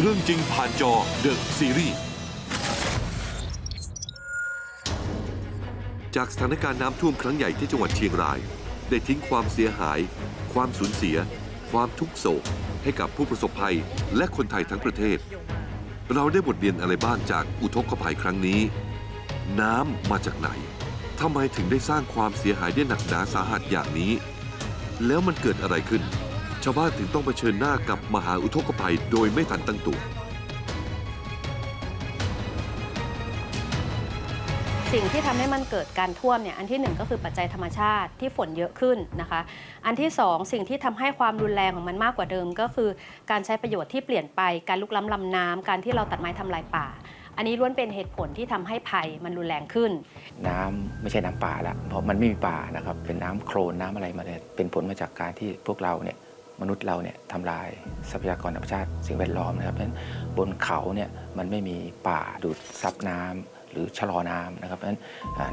เรื่องจริงผ่านจอ The Series จากสถานการณ์น้ำท่วมครั้งใหญ่ที่จังหวัดเชียงราย ได้ทิ้งความเสียหาย ความสูญเสีย ความทุกโศก ให้กับผู้ประสบภัยและคนไทยทั้งประเทศ เราได้บทเรียนอะไรบ้างจากอุทกภัยครั้งนี้ น้ำมาจากไหนทำไมถึงได้สร้างความเสียหายได้หนักหนาสาหัสอย่างนี้ แล้วมันเกิดอะไรขึ้น ชาวบ้านถึงต้องเผชิญหน้ากับมหาอุทกภัยโดยไม่ทันตั้งตัว สิ่งที่ทำให้มันเกิดการท่วมเนี่ยอันที่หนึ่งก็คือปัจจัยธรรมชาติที่ฝนเยอะขึ้นนะคะ อันที่สองสิ่งที่ทำให้ความรุนแรงของมันมากกว่าเดิม ก็คือการใช้ประโยชน์ที่เปลี่ยนไปการลุกล้ำลำน้ำการที่เราตัดไม้ทำลายป่า อันนี้ล้วนเป็นเหตุผลที่ทำให้ภัยมันรุนแรงขึ้น น้ำไม่ใช่น้ำป่าละเพราะมันไม่มีป่านะครับ เป็นน้ำโคลนน้ำอะไรมาเลยเป็นผลมาจากการที่พวกเราเนี่ย มนุษย์เราเนี่ยทำลายทรัพยากรธรรมชาติสิ่งแวดล้อมนะครับเพราะฉะนั้นบนเขาเนี่ยมันไม่มีป่าดูดซับน้ำหรือชะลอน้ำนะครับเพราะฉะนั้น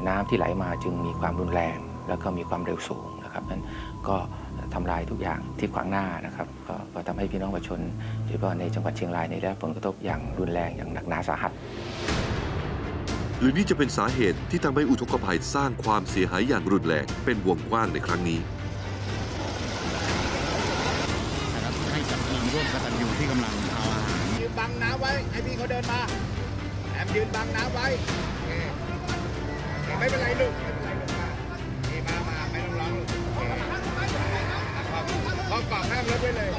น้ำที่ไหลมาจึงมีความรุนแรง แล้วก็มีความเร็วสูงนะครับเพราะฉะนั้นก็ทำลายทุกอย่างที่ขวางหน้านะครับก็ก็ทำให้พี่น้องประชาชนโดยเฉพาะในจังหวัดเชียงรายในได้รับผลกระทบอย่างรุนแรงอย่างหนักหนาสาหัส หรือนี่จะเป็นสาเหตุที่ทำให้อุทกภัยสร้างความเสียหายอย่างรุนแรงเป็นวงกว้างในครั้งนี้ นะครับให้กับทีมร่วมกตัญญูที่กำลังเอาอาหาร ยืนบั งน้ำไว้ให้พี่เขาเดินมาแอมยืนบังน้ำไว้โอเคโอเคไม่เป็นไรลูกไม่เป็นไรลูกมานี่มามาไม่ต้องร้องลูกโอเคพอกรอบข้ามรถไว้เลย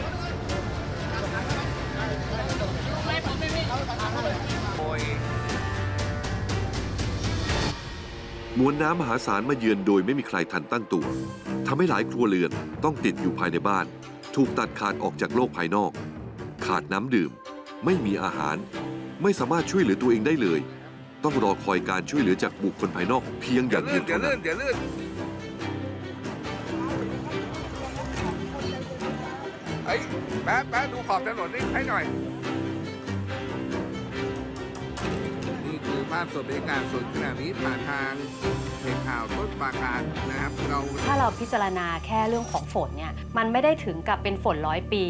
มวลน้ำมหาศาลมาเยือนโดยไม่มีใครทันตั้งตัวทำให้หลายครัวเรือนต้องติดอยู่ภายในบ้าน ถูกตัดขาดออกจากโลกภายนอก ขาดน้ำดื่ม ไม่มีอาหาร ไม่สามารถช่วยเหลือตัวเองได้เลย ต้องรอคอยการช่วยเหลือจากบุคคลภายนอกเพียงอย่างเดียวเท่านั้นเดี๋ยวลื่นเฮ้ยแป๊บแป๊บดูขอบถนนนี่ให้หน่อย นี่คือภาพสดบรรยากาศสดขณะนี้ผ่านทางเพจข่าวต้นปราการนะครับ เรา ถ้าเราพิจารณาแค่เรื่องของฝนเนี่ยมันไม่ได้ถึงกับเป็นฝนร้อยปี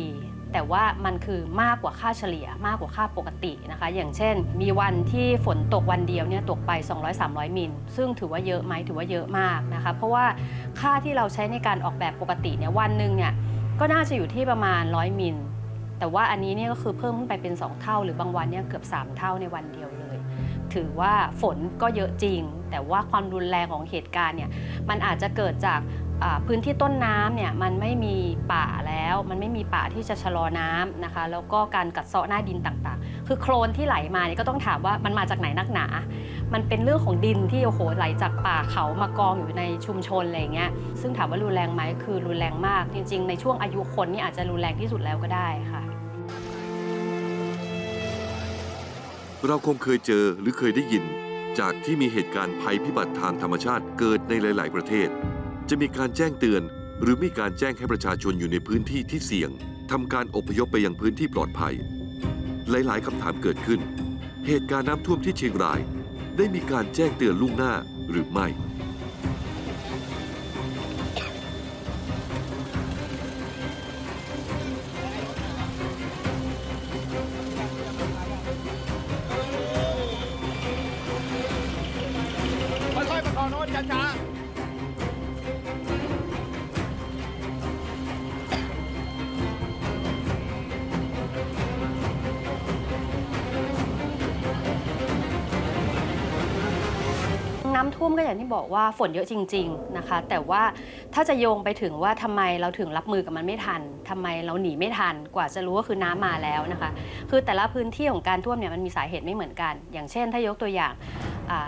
แต่ว่ามันคือมากกว่าค่าเฉลี่ยมากกว่าค่าปกตินะคะ อย่างเช่น มีวันที่ฝนตกวันเดียวเนี่ยตกไป 200-300 มิล ซึ่งถือว่าเยอะไหมถือว่าเยอะมากนะคะ เพราะว่าค่าที่เราใช้ในการออกแบบปกติเนี่ยวันหนึ่งเนี่ยก็น่าจะอยู่ที่ประมาณ 100 มิล แต่ว่าอันนี้เนี่ยก็คือเพิ่มขึ้นไปเป็น 2 เท่า หรือบางวันเนี่ยเกือบ 3 เท่าในวันเดียวเลย ถือว่าฝนก็เยอะจริง แต่ว่าความรุนแรงของเหตุการณ์เนี่ยมันอาจจะเกิดจาก พื้นที่ต้นน้ำเนี่ยมันไม่มีป่าแล้ว มันไม่มีป่าที่จะชะลอน้ำนะคะ แล้วก็การกัดเซาะหน้าดินต่างๆ คือโคลนที่ไหลมาเนี่ยก็ต้องถามว่ามันมาจากไหนนักหนา มันเป็นเรื่องของดินที่โอ้โหไหลจากป่าเขามากองอยู่ในชุมชนอะไรเงี้ยซึ่งถามว่ารุนแรงไหมคือรุนแรงมาก จริง ๆ ในช่วงอายุคนนี่อาจจะรุนแรงที่สุดแล้วก็ได้ค่ะ เราคงเคยเจอหรือเคยได้ยิน จากที่มีเหตุการณ์ภัยพิบัติทางธรรมชาติเกิดในหลาย ๆ ประเทศ จะมีการแจ้งเตือน หรือมีการแจ้งให้ประชาชนอยู่ในพื้นที่ที่เสี่ยงทำการอพยพไปยังพื้นที่ปลอดภัย หลาย ๆคำถามเกิดขึ้น เหตุการณ์น้ำท่วมที่เชียงราย ได้มีการแจ้งเตือนล่วงหน้าหรือไม่ ท่วมก็อย่างที่บอกว่าฝนเยอะจริง ๆนะคะ แต่ว่าถ้าจะโยงไปถึงว่าทำไมเราถึงรับมือกับมันไม่ทันทำไมเราหนีไม่ทัน กว่าจะรู้ว่าคือน้ำมาแล้วนะคะ คือแต่ละพื้นที่ของการท่วมเนี่ยมันมีสาเหตุไม่เหมือนกัน อย่างเช่น ถ้ายกตัวอย่าง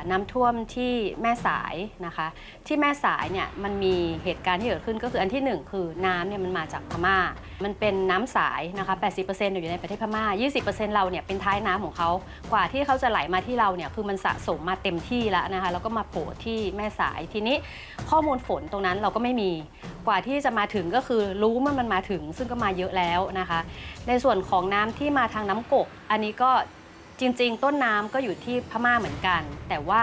น้ำท่วมที่แม่สายนะคะ ที่แม่สายเนี่ยมันมีเหตุการณ์ที่เกิดขึ้นก็คืออันที่หนึ่งคือน้ำเนี่ยมันมาจากพม่า มันเป็นน้ำสายนะคะ 80%อยู่ในประเทศพม่า 20%เราเนี่ยเป็นท้ายน้ำของเขา กว่าที่เขาจะไหลมาที่เราเนี่ยคือมันสะสมมาเต็มที่แล้วนะคะ แล้วก็มาโผล่ที่แม่สาย ทีนี้ข้อมูลฝนตรงนั้นเราก็ไม่มี กว่าที่จะมาถึงก็คือรู้ว่ามันมาถึง ซึ่งก็มาเยอะแล้วนะคะ ในส่วนของน้ำที่มาทางน้ำกก อันนี้ก็ จริง ๆ ต้นน้ำก็อยู่ที่พม่าเหมือนกัน แต่ว่า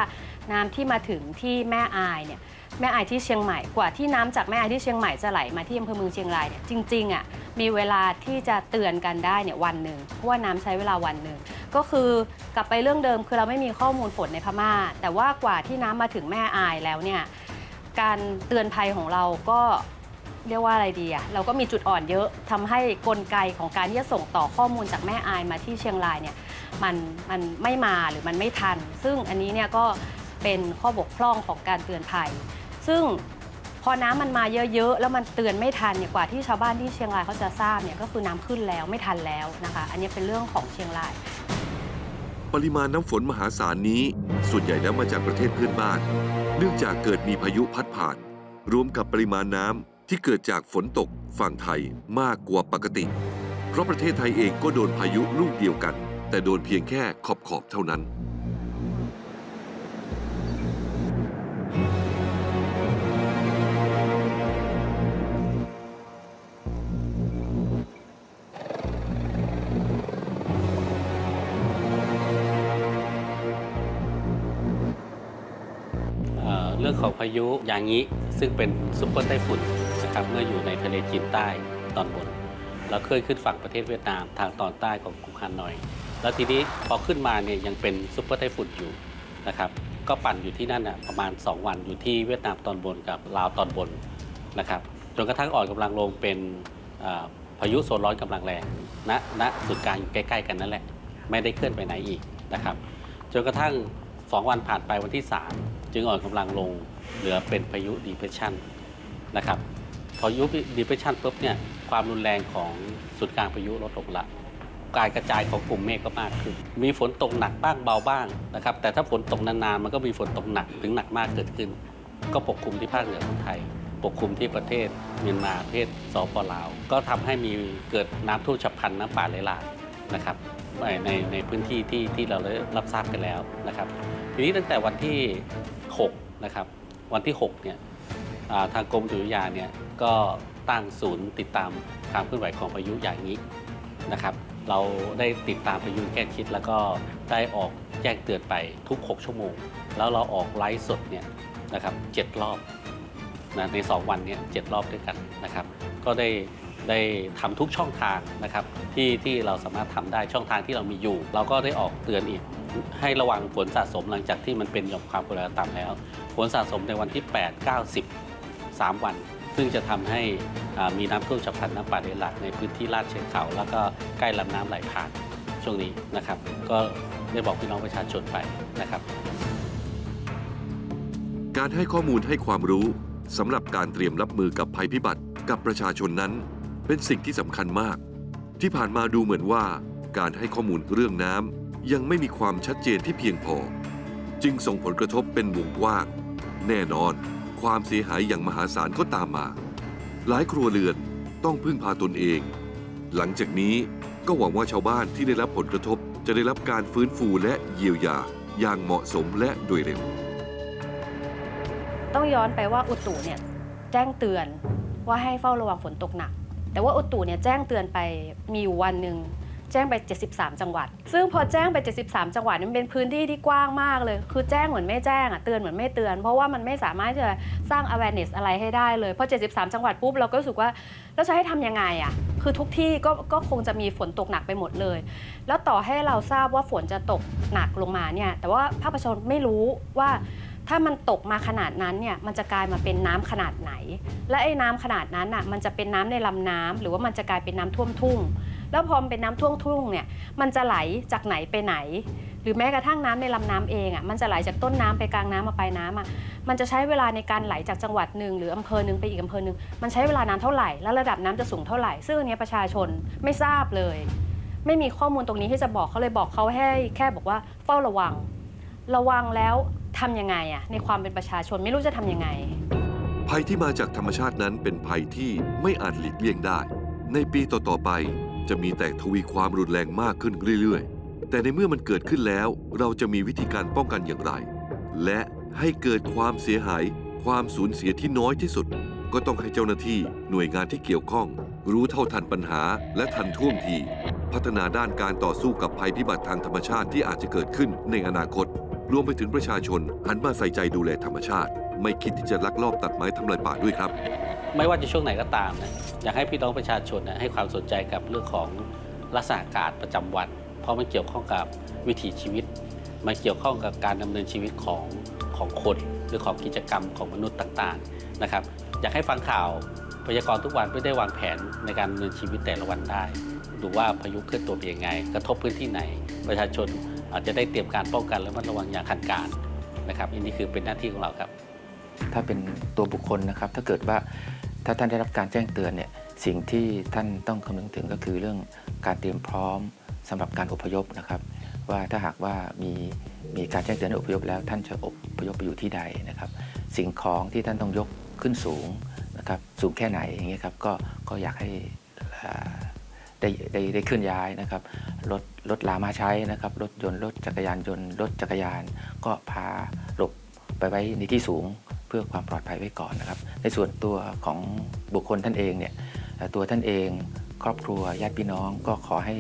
น้ำที่มาถึงที่แม่อายเนี่ยแม่อายที่เชียงใหม่กว่าที่น้ำจากแม่อายที่เชียงใหม่จะไหลมาที่อำเภอเมืองเชียงรายเนี่ยจริงๆอะมีเวลาที่จะเตือนกันได้เนี่ยวันหนึ่งเพราะว่าน้ำใช้เวลาวันหนึ่งก็คือกลับไปเรื่องเดิมคือเราไม่มีข้อมูลฝนในพม่า แต่ว่ากว่าที่น้ำมาถึงแม่อายแล้วเนี่ยการเตือนภัยของเราก็เรียกว่าอะไรดีอะเราก็มีจุดอ่อนเยอะทำให้กลไกของการที่จะส่งต่อข้อมูลจากแม่อายมาที่เชียงรายเนี่ย มันมันไม่มาหรือมันไม่ทัน ซึ่งอันนี้เนี่ยก็เป็นข้อบกพร่องของการเตือนภัย ซึ่งพอน้ำมันมาเยอะๆ แล้วมันเตือนไม่ทันเนี่ยกว่าที่ชาวบ้านที่เชียงรายเขาจะทราบเนี่ยก็คือน้ำขึ้นแล้วไม่ทันแล้วนะคะ อันนี้เป็นเรื่องของเชียงราย ปริมาณน้ำฝนมหาศาลนี้ส่วนใหญ่แล้วมาจากประเทศเพื่อนบ้าน เนื่องจากเกิดมีพายุพัดผ่าน รวมกับปริมาณน้ำที่เกิดจากฝนตกฝั่งไทยมากกว่าปกติ เพราะประเทศไทยเองก็โดนพายุลูกเดียวกัน แต่โดนเพียงแค่ขอบขอบเท่านั้น เอ่อเรื่องของพายุยางงี้ซึ่งเป็นซุปเปอร์ไต้ฝุ่นนะครับเมื่ออยู่ในทะเลจีนใต้ตอนบน แล้วเคยขึ้นฝั่งประเทศเวียดนามทางตอนใต้ของกรุงฮานอย แล้วทีนี้พอขึ้นมาเนี่ยยังเป็นซุปเปอร์ไต้ฝุ่นอยู่นะครับก็ปั่นอยู่ที่นั่นน่ะประมาณ 2 วันอยู่ที่เวียดนามตอนบนกับลาวตอนบนนะครับจนกระทั่งอ่อนกำลังลงเป็นพายุโซนร้อนกำลังแรงณณศูนย์กลางอยู่ใกล้ ๆ กันนั่นแหละไม่ได้เคลื่อนไปไหนอีกนะครับจนกระทั่ง 2 วันผ่านไปวันที่ 3 จึงอ่อนกำลังลงเหลือเป็นพายุ depression นะครับพอพายุ depression ปุ๊บเนี่ยความรุนแรงของศูนย์กลางพายุลดลงละ การกระจายของกลุ่มเมฆก็มากขึ้น มีฝนตกหนักบ้างเบาบ้างนะครับ แต่ถ้าฝนตกนานๆ มันก็มีฝนตกหนักถึงหนักมากเกิดขึ้น ก็ปกคลุมที่ภาคเหนือของไทย ปกคลุมที่ประเทศเมียนมาประเทศสปลาว ก็ทำให้มีเกิดน้ำท่วมฉับพลันน้ำป่าไหลหลากนะครับในในในพื้นที่ที่ที่เราได้รับทราบกันแล้วนะครับ ทีนี้ตั้งแต่วันที่ 6 นะครับ วันที่ 6 เนี่ยาทางกรมอุตุนิยมวิทยาเนี่ยก็ตั้งศูนย์ติดตามความเคลื่อนไหวของพายุอย่างนี้นะครับ เราได้ติดตามพายุแค่ชิด แล้วก็ได้ออกแจ้งเตือนไปทุก 6 ชั่วโมง แล้วเราออกไลฟ์สดเนี่ยนะครับเจ็ดรอบนะใน 2 วันเนี่ยเจ็ดรอบด้วยกันนะครับ ก็ได้ได้ทำทุกช่องทางนะครับที่ที่เราสามารถทำได้ช่องทางที่เรามีอยู่ เราก็ได้ออกเตือนอีกให้ระวังฝนสะสมหลังจากที่มันเป็นหย่อมความกดอากาศต่ำแล้ว ฝนสะสมในวันที่ 8 9 10 3 วัน ซึ่งจะทำให้มีน้ำท่วมฉับพลันน้ำป่าไหลหลากในพื้นที่ลาดเชิงเขา แล้วก็ใกล้ลำน้ำไหลผ่านช่วงนี้นะครับ ก็ได้บอกพี่น้องประชาชนไปนะครับ การให้ข้อมูลให้ความรู้สำหรับการเตรียมรับมือกับภัยพิบัติกับประชาชนนั้น เป็นสิ่งที่สำคัญมาก ที่ผ่านมาดูเหมือนว่า การให้ข้อมูลเรื่องน้ำยังไม่มีความชัดเจนที่เพียงพอ จึงส่งผลกระทบเป็นวงกว้างแน่นอน ความเสียหายอย่างมหาศาลก็ตามมา หลายครัวเรือนต้องพึ่งพาตนเอง หลังจากนี้ก็หวังว่าชาวบ้านที่ได้รับผลกระทบ จะได้รับการฟื้นฟูและเยียวยาอย่างเหมาะสมและโดยเร็ว ต้องย้อนไปว่าอุตุเนี่ยแจ้งเตือนว่าให้เฝ้าระวังฝนตกหนัก แต่ว่าอุตุเนี่ยแจ้งเตือนไปมีอยู่วันหนึ่ง แจ้งไป 73 จังหวัด ซึ่งพอแจ้งไป 73 จังหวัดนี่มันเป็นพื้นที่ที่กว้างมากเลย คือแจ้งเหมือนไม่แจ้งอะเตือนเหมือนไม่เตือน เพราะว่ามันไม่สามารถจะสร้าง awareness อะไรให้ได้เลยพอ73 จังหวัดปุ๊บเราก็รู้สึกว่าแล้วจะให้ทำยังไงอะคือทุกที่ก็ก็คงจะมีฝนตกหนักไปหมดเลย แล้วต่อให้เราทราบว่าฝนจะตกหนักลงมาเนี่ยแต่ว่าภาคประชาชนไม่รู้ว่าถ้ามันตกมาขนาดนั้นเนี่ยมันจะกลายมาเป็นน้ำขนาดไหน และไอ้น้ำขนาดนั้นอะมันจะเป็นน้ำในลำน้ำหรือว่ามันจะกลายเป็นน้ำท่วมทุ่ง แล้วพอมันเป็นน้ำท่วมทุ่งเนี่ยมันจะไหลจากไหนไปไหน หรือแม้กระทั่งน้ำในลำน้ำเองอะมันจะไหลจากต้นน้ำไปกลางน้ำมาปลายน้ำอะมันจะใช้เวลาในการไหลจากจังหวัดหนึ่งหรืออำเภอหนึ่งไปอีกอำเภอหนึ่งมันใช้เวลานานเท่าไหร่แล้วระดับน้ำจะสูงเท่าไหร่ ซึ่งอันเนี้ยประชาชนไม่ทราบเลย ไม่มีข้อมูลตรงนี้ที่จะบอกเขาเลยบอกเขาให้แค่บอกว่าเฝ้าระวัง ระวังแล้วทำยังไงอะในความเป็นประชาชนไม่รู้จะทำยังไง ภัยที่มาจากธรรมชาตินั้นเป็นภัยที่ไม่อาจหลีกเลี่ยงได้ ในปีต่อ ๆ ไป จะมีแต่ทวีความรุนแรงมากขึ้นเรื่อยๆ แต่ในเมื่อมันเกิดขึ้นแล้ว เราจะมีวิธีการป้องกันอย่างไร และให้เกิดความเสียหาย ความสูญเสียที่น้อยที่สุด ก็ต้องให้เจ้าหน้าที่หน่วยงานที่เกี่ยวข้อง รู้เท่าทันปัญหาและทันท่วงที พัฒนาด้านการต่อสู้กับภัยพิบัติทางธรรมชาติที่อาจจะเกิดขึ้นในอนาคต รวมไปถึงประชาชนหันมาใส่ใจดูแลธรรมชาติ ไม่คิดที่จะลักลอบตัดไม้ทำลายป่าด้วยครับ ไม่ว่าจะช่วงไหนก็ตามนะอยากให้พี่น้องประชาชนนะให้ความสนใจกับเรื่องของลักษณะอากาศประจำวัน เพราะมันเกี่ยวข้องกับวิถีชีวิต มันเกี่ยวข้องกับการดำเนินชีวิตของของคนหรือของกิจกรรมของมนุษย์ต่างๆนะครับ อยากให้ฟังข่าวพยากรณ์ทุกวันเพื่อได้วางแผนในการดำเนินชีวิตแต่ละวันได้ ดูว่าพายุเคลื่อนตัวเป็นยังไง กระทบพื้นที่ไหน ประชาชนอาจจะได้เตรียมการป้องกันและระมัดระวังอย่างทันการนะครับอันนี้คือเป็นหน้าที่ของเราครับ ถ้าเป็นตัวบุคคลนะครับ ถ้าเกิดว่าถ้าท่านได้รับการแจ้งเตือนเนี่ยสิ่งที่ท่านต้องคำนึงถึงก็คือเรื่องการเตรียมพร้อมสำหรับการอพยพนะครับ ว่าถ้าหากว่ามีมีการแจ้งเตือนให้อพยพแล้ว ท่านจะอพยพไปอยู่ที่ใดนะครับ สิ่งของที่ท่านต้องยกขึ้นสูงนะครับสูงแค่ไหนอย่างเงี้ยครับก็ก็อยากให้ได้ได้ได้เคลื่อนย้ายนะครับรถรถลามาใช้นะครับรถยนต์รถจักรยานยนต์รถจักรยาน ก็พาหลบไปไว้ในที่สูง เพื่อความปลอดภัยไว้ก่อนนะครับ ในส่วนตัวของบุคคลท่านเองเนี่ยตัวท่านเอง ครอบครัวญาติพี่น้องก็ขอให้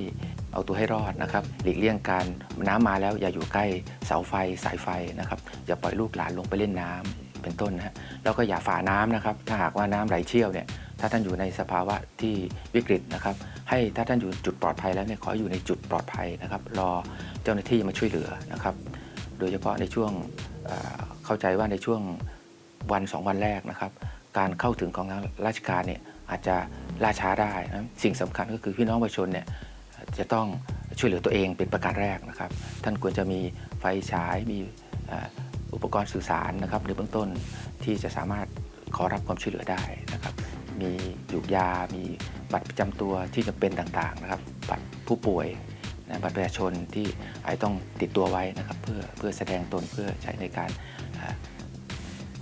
เอาตัวให้รอดนะครับ หลีกเลี่ยงการน้ำมาแล้วอย่าอยู่ใกล้เสาไฟสายไฟนะครับอย่าปล่อยลูกหลานลงไปเล่นน้ำเป็นต้นนะฮะแล้วก็อย่าฝ่าน้ำนะครับ ถ้าหากว่าน้ำไหลเชี่ยวเนี่ยถ้าท่านอยู่ในสภาวะที่วิกฤตนะครับ ให้ถ้าท่านอยู่จุดปลอดภัยแล้วเนี่ยขออยู่ในจุดปลอดภัยนะครับ รอเจ้าหน้าที่มาช่วยเหลือนะครับ โดยเฉพาะในช่วงเข้าใจว่าในช่วง วันสองวันแรกนะครับ การเข้าถึงของราชการเนี่ยอาจจะล่าช้าได้นะสิ่งสำคัญก็คือพี่น้องประชาชนเนี่ยจะต้องช่วยเหลือตัวเองเป็นประการแรกนะครับ ท่านควรจะมีไฟฉายมีอุปกรณ์สื่อสารนะครับในเบื้องต้นที่จะสามารถขอรับความช่วยเหลือได้นะครับ มีหยูกยา มีบัตรประจำตัวที่จำเป็นต่างๆนะครับ บัตรผู้ป่วยนะบัตรประชาชนที่อาจต้องติดตัวไว้นะครับ เพื่อเพื่อแสดงตนเพื่อใช้ในการ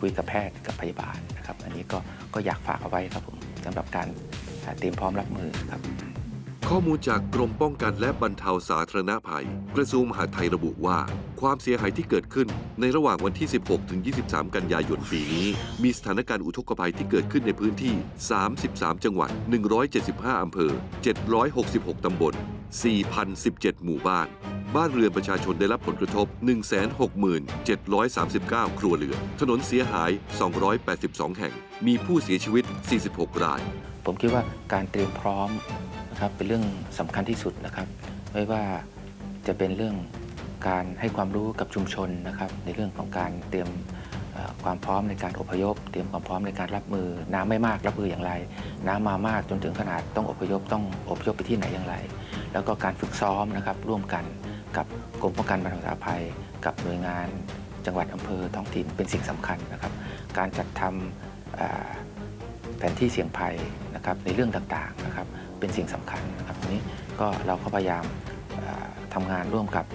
คุยกับแพทย์กับพยาบาลนะครับ อันนี้ก็ก็อยากฝากเอาไว้ครับผมสำหรับการเตรียมพร้อมรับมือครับ ข้อมูลจากกรมป้องกันและบรรเทาสาธารณภัย กระทรวงมหาดไทยระบุว่า ความเสียหายที่เกิดขึ้นในระหว่างวันที่ 16 ถึง 23 กันยายนปีนี้ มีสถานการณ์อุทกภัยที่เกิดขึ้นในพื้นที่ 33 จังหวัด 175 อำเภอ 766 ตำบล 4,017 หมู่บ้าน บ้านเรือนประชาชนได้รับผลกระทบ 167,739 ครัวเรือน ถนนเสียหาย 282 แห่ง มีผู้เสียชีวิต 46 ราย ผมคิดว่าการเตรียมพร้อมนะครับเป็นเรื่องสำคัญที่สุดนะครับ ไม่ว่าจะเป็นเรื่องการให้ความรู้กับชุมชนนะครับ ในเรื่องของการเตรียมเอ่อความพร้อมในการอพยพ เตรียมความพร้อมในการรับมือ น้ำไม่มากรับมืออย่างไร น้ำมามากจนถึงขนาดต้องอพยพต้องอพยพไปที่ไหนอย่างไร แล้วก็การฝึกซ้อมนะครับร่วมกัน กับกรมป้องกันบรรเทาสาธารณภัย กับหน่วยงานจังหวัดอำเภอท้องถิ่นเป็นสิ่งสำคัญนะครับ การจัดทำเอ่อแผนที่เสี่ยงภัยนะครับในเรื่องต่างๆนะครับเป็นสิ่งสำคัญนะครับทีนี้ก็เราก็พยายามเอ่อทำงานร่วมกับ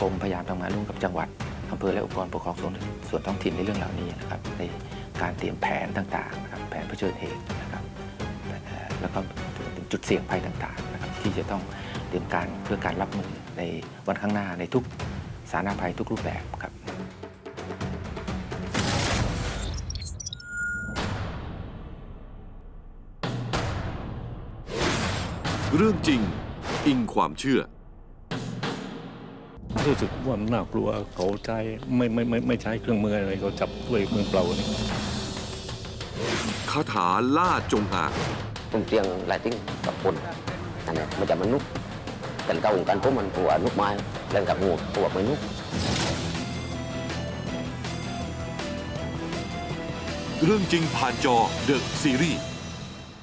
กรมพยายามทำงานร่วมกับจังหวัดอำเภอและองค์กรปกครองส่วนส่วนท้องถิ่นในเรื่องเหล่านี้นะครับในการเตรียมแผนต่างๆนะครับแผนเผชิญเหตุนะครับแล้วก็ถึงจุดเสี่ยงภัยต่างๆนะครับที่จะต้อง เตรียมการเพื่อการรับมือในวันข้างหน้าในทุกสาธารณภัยทุกรูปแบบครับเรื่องจริงอิงความเชื่อ รู้สึกว่าน่ากลัวเขาใช้ไม่ไม่ไม่ไม่ใช้เครื่องมืออะไรเขาจับด้วยมือเปล่านี่คาถาล่าจงอางผมเตียงหลายติ้งกับคนอันนี้มันจะมันนุ กแต่เก่าองกันพวกมันตัวนุกไม้เล่นกับงูตัวไม่นุกเรื่องจริงผ่านจอเดอะซีรีส์